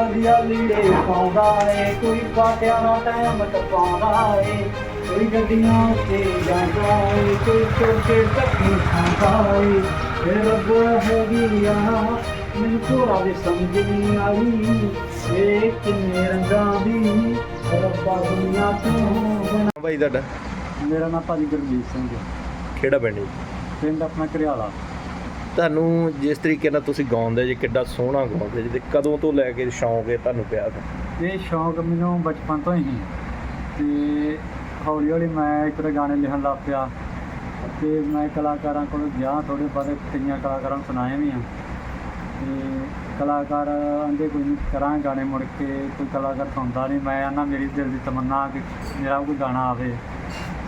ਵਧੀਆ ਲੀੜੇ ਪਾਉਂਦਾ ਏ ਕੋਈ ਬਾਟਿਆਂ ਦਾ ਟਾਈਮ ਟਪਾਉਂਦਾ ਏ। ਕੋਈ ਗੱਡੀਆਂ ਉੱਤੇ ਜਾਂਦਾ ਏ ਕੋਈ ਚੋਕੇ ਟੱਕੀ ਖਾਂਦਾ ਏ। ਏ ਰੱਬ ਹੈਗੀ ਆ ਮੈਨੂੰ ਪੂਰਾ ਵੀ ਸਮਝ ਨਹੀਂ ਆਈ। ਏ ਕਿੰਨੇ ਰੰਗਾਂ ਦੀ ਰੱਬਾ ਦੁਨੀਆ ਤੋਂ ਬਣਾ ਭਾਈ ਤੁਹਾਡਾ? ਮੇਰਾ ਨਾਮ ਭਾਜੀ ਗੁਰਜੀਤ ਸਿੰਘ ਹੈ। ਕਿਹੜਾ ਪਿੰਡ ਜੀ? ਪਿੰਡ ਆਪਣਾ ਘਰਿਆਲਾ ਤੁਹਾਨੂੰ ਜਿਸ ਤਰੀਕੇ ਨਾਲ ਤੁਸੀਂ ਗਾਉਂਦੇ, ਜੀ ਕਿੱਡਾ ਸੋਹਣਾ ਗਾਉਂਦੇ ਜੀ ਤੇ ਕਦੋਂ ਤੋਂ ਲੈ ਕੇ ਸ਼ੌਂਕ ਇਹ ਤੁਹਾਨੂੰ ਪਿਆ ਸੀ? ਇਹ ਸ਼ੌਂਕ ਮੈਨੂੰ ਬਚਪਨ ਤੋਂ ਹੀ ਸੀ ਤੇ ਹੌਲੀ ਹੌਲੀ ਮੈਂ ਇੱਕ ਤਾਂ ਗਾਣੇ ਲਿਖਣ ਲੱਗ ਪਿਆ। ਤੇ ਮੈਂ ਕਲਾਕਾਰਾਂ ਕੋਲ ਗਿਆ ਥੋੜੇ ਬਹੁਤੇ ਕਈਆਂ ਕਲਾਕਾਰਾਂ ਨੂੰ ਸੁਣਾਏ ਵੀ ਆ। ਤੇ ਕਲਾਕਾਰ ਆਂਦੇ ਕੋਈ ਨਹੀਂ ਕਰਾਂ ਗਾਣੇ ਮੁੜ ਕੇ, ਕੋਈ ਕਲਾਕਾਰ ਸੁਣਦਾ ਨਹੀਂ ਮੈਂ ਆਨਾ ਮੇਰੀ ਦਿਲ ਦੀ ਤਮੰਨਾ ਕਿ ਮੇਰਾ ਕੋਈ ਗਾਣਾ ਆਵੇ।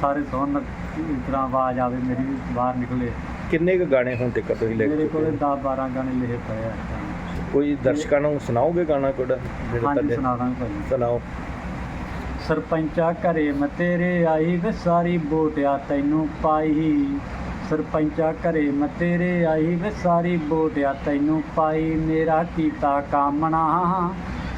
ਸਾਰੇ ਸੁਣਨ, ਇਸ ਤਰ੍ਹਾਂ ਆਵਾਜ਼ ਆਵੇ, ਮੇਰੀ ਵੀ ਬਾਹਰ ਨਿਕਲੇ। ਕਿੰਨੇ ਕੁ ਗਾਣੇ ਹੁਣ ਤੱਕ ਤੁਸੀਂ ਲਿਖ ਮੇਰੇ ਕੋਲ ਚੁੱਕੇ 10 12 ਗਾਣੇ ਲਿਖੇ ਪਏ ਆ। ਕੋਈ ਦਰਸ਼ਕਾਂ ਨੂੰ ਸੁਣਾਓਗੇ ਗਾਣਾ ਕੋੜਾ ਜਿਹੜਾ ਤੁਹਾਡੇ ਸੁਣਾ ਦਾਂਗੇ ਭਾਜੀ। ਸੁਣਾਓ। ਸਰਪੰਚਾ ਘਰੇ ਮੈਂ ਤੇਰੇ ਆਈ ਵੇ ਸਾਰੀ ਬੋਟਿਆ ਤੈਨੂੰ ਪਾਈ। ਸਰਪੰਚਾ ਘਰੇ ਮੈਂ ਤੇਰੇ ਆਈ ਵੇ ਸਾਰੀ ਬੋਟਿਆ ਤੈਨੂੰ ਪਾਈ। ਮੇਰਾ ਕੀਤਾ ਕਾਮਣਾ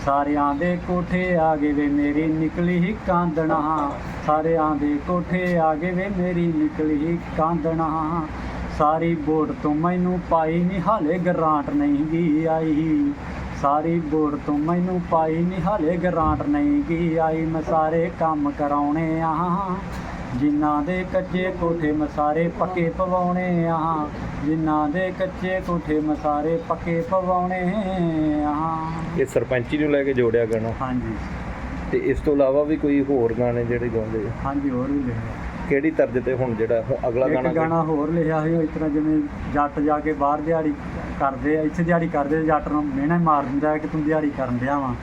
ਸਾਰਿਆਂ ਦੇ ਕੋਠੇ ਆ ਗਏ ਵੇ ਮੇਰੀ ਨਿਕਲੀ ਹੀ ਕਾਂਦਣਾ। ਸਾਰਿਆਂ ਦੇ ਕੋਠੇ ਆ ਗਏ ਵੇ ਮੇਰੀ ਨਿਕਲੀ ਹੀ ਕਾਂਦਣਾ। ਸਾਰੀ ਬੋਟ ਤੋਂ ਮੈਨੂੰ ਪਾਈ ਨਹੀਂ ਹਾਲੇ ਗਰਾਂਟ ਨਹੀਂ ਗਈ ਆਈ। ਸਾਰੀ ਬੋੜ ਤੋਂ ਮੈਨੂੰ ਪਾਈ ਨਹੀਂ ਹਾਲੇ ਗਰਾਂਟ ਨਹੀਂ ਗਈ ਆਈ। ਮੈਂ ਸਾਰੇ ਕੰਮ ਕਰਾਉਣੇ ਆ। ਜਿਨ੍ਹਾਂ ਦੇ ਕੱਚੇ ਕੋਠੇ ਮੈਂ ਸਾਰੇ ਪੱਕੇ ਪਵਾਉਣੇ ਆ। ਜਿਨ੍ਹਾਂ ਦੇ ਕੱਚੇ ਕੋਠੇ ਮੈਂ ਸਾਰੇ ਪੱਕੇ ਪਵਾਉਣੇ ਆ। ਇਹ ਸਰਪੰਚੀ ਨੂੰ ਲੈ ਕੇ ਜੋੜਿਆ ਗਾਣਾ ਹਾਂਜੀ। ਤੇ ਇਸ ਤੋਂ ਇਲਾਵਾ ਵੀ ਕੋਈ ਹੋਰ ਗਾਣੇ ਜਿਹੜੇ ਗਾਉਂਦੇ ਆ? ਹਾਂਜੀ ਹੋਰ ਵੀ ਲਿਖਿਆ ਕਿਹੜੀ ਤਰਜ ਤੇ ਹੁਣ ਜਿਹੜਾ ਹੁਣ ਅਗਲਾ ਇੱਕ ਗਾਣਾ ਗਾਣਾ ਹੋਰ ਲਿਖਿਆ ਸੀ ਇਸ ਤਰ੍ਹਾਂ ਜਿਵੇਂ ਜੱਟ ਜਾ ਕੇ ਬਾਹਰ ਦਿਹਾੜੀ ਕਰਦੇ ਆ ਇੱਥੇ ਦਿਹਾੜੀ ਕਰਦੇ ਤੇ ਜੱਟ ਨੂੰ ਮਿਹਣਾ ਮਾਰ ਦਿੰਦਾ ਹੈ ਕਿ ਤੂੰ ਦਿਹਾੜੀ ਕਰਨ ਡਿਆ ਵਾਂ।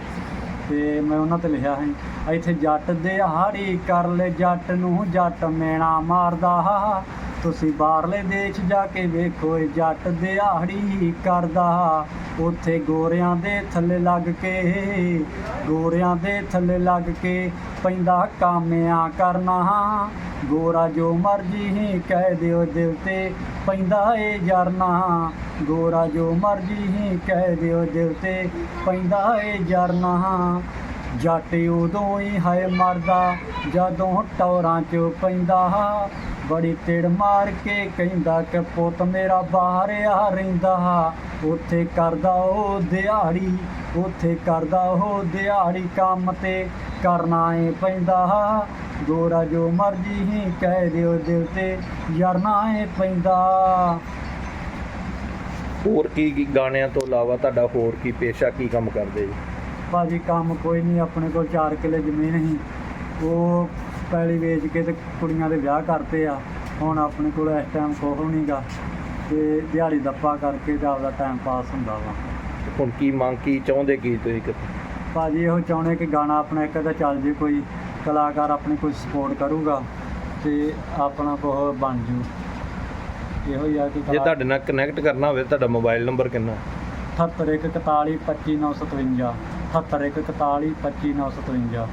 ਤੇ ਮੈਂ ਉਹਨਾਂ ਤੇ ਲਿਖਿਆ ਸੀ ਇੱਥੇ ਜੱਟ ਦਿਹਾੜੀ ਕਰ ਲੈ ਜੱਟ ਨੂੰ ਜੱਟ ਮੇਣਾ ਮਾਰਦਾ ਤੁਸੀਂ ਬਾਹਰਲੇ ਦੇਸ਼ ਜਾ ਕੇ ਵੇਖੋ, ਇਹ ਜੱਟ ਦਿਹਾੜੀ ਕਰਦਾ। ਉੱਥੇ ਗੋਰਿਆਂ ਦੇ ਥੱਲੇ ਲੱਗ ਕੇ, ਗੋਰਿਆਂ ਦੇ ਥੱਲੇ ਲੱਗ ਕੇ ਪੈਂਦਾ ਕਾਮਿਆਂ ਕਰਨਾ। ਗੋਰਾ ਜੋ ਮਰਜ਼ੀ ਹੀ ਕਹਿ ਦਿਓ ਦਿਲ ਤੇ ਪੈਂਦਾ ਏ ਜਰਨਾ। ਗੋਰਾ ਜੋ ਮਰਜ਼ੀ ਹੀ ਕਹਿ ਦਿਓ ਦਿਲ ਤੇ ਪੈਂਦਾ ਏ ਜਰਨਾ। ਜੱਟ ਉਦੋਂ ਹੀ ਹੈ ਮਰਦਾ, ਜਦੋਂ ਟੌਰਾਂ 'ਚ ਪੈਂਦਾ। ਬੜੀ ਤਿੜ ਮਾਰ ਕੇ ਕਹਿੰਦਾ ਕਿ ਪੁੱਤ ਮੇਰਾ ਬਾਹਰ ਆ ਰਹਿੰਦਾ ਉੱਥੇ ਕਰਦਾ ਉਹ ਦਿਹਾੜੀ ਉੱਥੇ ਕਰਦਾ ਉਹ ਦਿਹਾੜੀ ਕੰਮ ਤੇ ਕਰਨਾ ਏ ਪੈਂਦਾ ਗੋਰਾ ਜੋ ਮਰਜ਼ੀ ਹੀ ਕਹਿ ਦਿਓ ਦਿਲ ਤੇ ਯਰਨਾ ਏ ਪੈਂਦਾ। ਹੋਰ ਕੀ ਕੀ ਗਾਣਿਆਂ ਤੋਂ ਇਲਾਵਾ ਤੁਹਾਡਾ ਹੋਰ ਕੀ ਪੇਸ਼ਾ ਕੀ ਕੰਮ ਕਰਦੇ ਜੀ? ਭਾਜੀ ਕੰਮ ਕੋਈ ਨਹੀਂ ਆਪਣੇ ਕੋਲ 4 ਕਿੱਲੇ ਜ਼ਮੀਨ ਸੀ। ਉਹ ਪੈਲੀ ਵੇਚ ਕੇ ਤੇ ਕੁੜੀਆਂ ਦੇ ਵਿਆਹ ਕਰਤੇ ਆ। ਹੁਣ ਆਪਣੇ ਕੋਲ ਇਸ ਟਾਈਮ ਕੋਹ ਨਹੀਂਗਾ ਤੇ ਦਿਹਾੜੀ ਦੱਪਾ ਕਰਕੇ ਤੇ ਆਪਦਾ ਟਾਈਮ ਪਾਸ ਹੁੰਦਾ ਵਾ। ਹੁਣ ਕੀ ਮੰਗ ਕੀ ਚਾਹੁੰਦੇ ਕੀ ਤੁਸੀਂ ਕਿ- ਭਾਜੀ ਇਹੋ ਚਾਹੁੰਦੇ ਕਿ ਗਾਣਾ ਆਪਣਾ ਇੱਕ ਤਾਂ ਚੱਲ ਜੇ ਕੋਈ ਕਲਾਕਾਰ ਆਪਣੀ ਕੋਈ ਸਪੋਰਟ ਕਰੂਗਾ ਤੇ ਆਪਣਾ ਕੋਹ ਬਣ ਜੂ। ਇਹੋ ਹੀ ਆ ਕਿ ਜੇ ਤੁਹਾਡੇ ਨਾਲ ਕਨੈਕਟ ਕਰਨਾ ਹੋਵੇ ਤੁਹਾਡਾ ਮੋਬਾਈਲ ਨੰਬਰ ਕਿੰਨਾ? 7141 25957 7141 25957